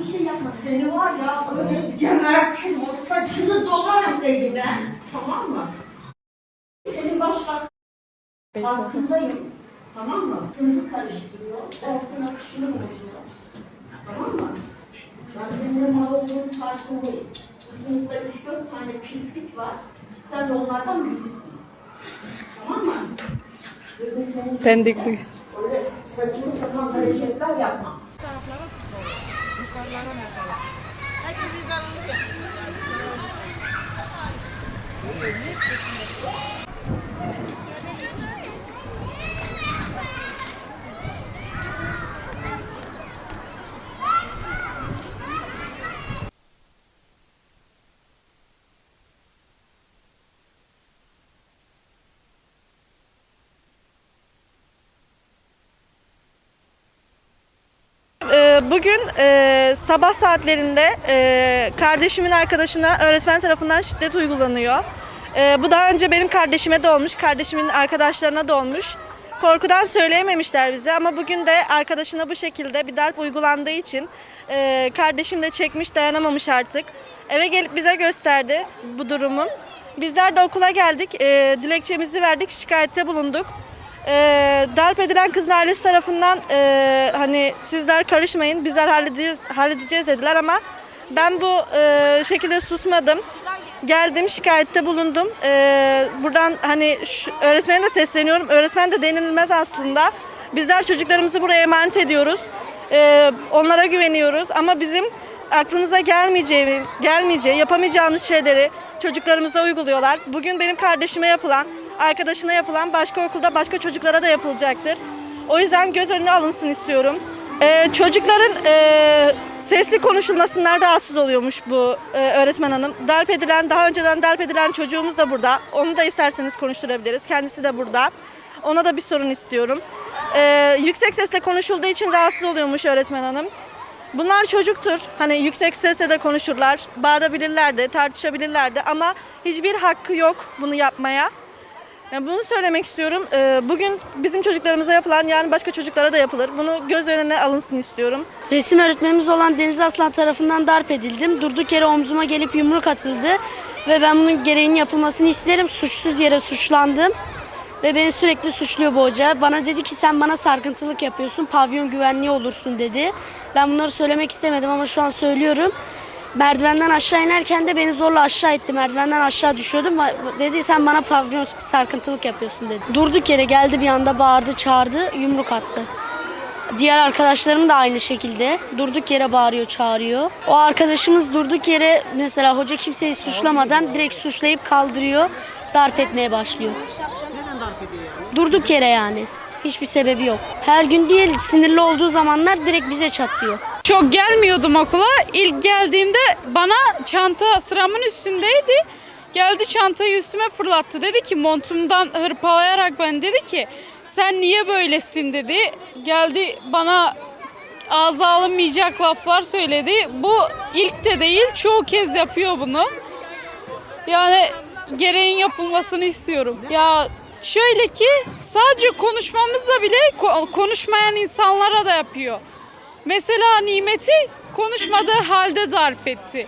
bir şey yapma. Seni var ya öyle gemertin o saçını dolarım evine. Tamam mı? Senin başka farkındayım. Tamam mı? Sınıfı karıştırıyor. Ben sana kışını bozuyor. Tamam mı? Ben senin mal olduğun farkındayım. Sınıfta üç dört tane pislik var. Sen de onlardan birisin. Tamam mı? Dedim senin Ben de duysun. öyle saçma sapan hareketler yapma. Ee, Bugün e, sabah saatlerinde e, kardeşimin arkadaşına öğretmen tarafından şiddet uygulanıyor. E, bu daha önce benim kardeşime de olmuş, kardeşimin arkadaşlarına da olmuş. Korkudan söyleyememişler bize ama bugün de arkadaşına bu şekilde bir darp uygulandığı için e, kardeşim de çekmiş dayanamamış artık. Eve gelip bize gösterdi bu durumu. Bizler de okula geldik, e, dilekçemizi verdik, şikayette bulunduk. Ee, darp edilen kızın ailesi tarafından e, hani sizler karışmayın bizler halledeceğiz, halledeceğiz dediler ama ben bu e, şekilde susmadım. Geldim şikayette bulundum. Ee, buradan hani şu, öğretmene de sesleniyorum. Öğretmen de denilmez aslında. Bizler çocuklarımızı buraya emanet ediyoruz. Ee, onlara güveniyoruz ama bizim aklımıza gelmeyeceğimiz, gelmeyeceği, yapamayacağımız şeyleri çocuklarımıza uyguluyorlar. Bugün benim kardeşime yapılan, arkadaşına yapılan başka okulda başka çocuklara da yapılacaktır. O yüzden göz önüne alınsın istiyorum. Ee, çocukların e, sesli konuşulmasından rahatsız oluyormuş bu e, öğretmen hanım. Darp edilen, daha önceden darp edilen çocuğumuz da burada. Onu da isterseniz konuşturabiliriz. Kendisi de burada. Ona da bir sorun istiyorum. Ee, yüksek sesle konuşulduğu için rahatsız oluyormuş öğretmen hanım. Bunlar çocuktur. Hani yüksek sesle de konuşurlar, bağırabilirler de, tartışabilirler de ama hiçbir hakkı yok bunu yapmaya. Yani bunu söylemek istiyorum. Ee, Bugün bizim çocuklarımıza yapılan yani başka çocuklara da yapılır. Bunu göz önüne alınsın istiyorum. Resim öğretmenimiz olan Deniz Aslan tarafından darp edildim. Durduk yere omzuma gelip yumruk atıldı. Ve ben bunun gereğinin yapılmasını isterim. Suçsuz yere suçlandım. Ve beni sürekli suçluyor bu hoca. Bana dedi ki sen bana sarkıntılık yapıyorsun, pavyon güvenliği olursun dedi. Ben bunları söylemek istemedim ama şu an söylüyorum. Merdivenden aşağı inerken de beni zorla aşağı etti. Merdivenden aşağı düşüyordum. Dedi sen bana pavyon sarkıntılık yapıyorsun dedi. Durduk yere geldi bir anda bağırdı, çağırdı, yumruk attı. Diğer arkadaşlarım da aynı şekilde durduk yere bağırıyor, çağırıyor. O arkadaşımız durduk yere mesela hoca kimseyi suçlamadan direkt suçlayıp kaldırıyor, darp etmeye başlıyor. Durduk yere yani. Hiçbir sebebi yok. Her gün değil, sinirli olduğu zamanlar direkt bize çatıyor. Çok gelmiyordum okula. İlk geldiğimde bana çanta sıramın üstündeydi. Geldi çantayı üstüme fırlattı. Dedi ki montumdan hırpalayarak ben dedi ki sen niye böylesin dedi. Geldi bana ağza alınmayacak laflar söyledi. Bu ilk de değil çoğu kez yapıyor bunu. Yani gereğin yapılmasını istiyorum. Ya şöyle ki sadece konuşmamızla bile ko- konuşmayan insanlara da yapıyor. Mesela Nimet'i konuşmadığı halde darp etti.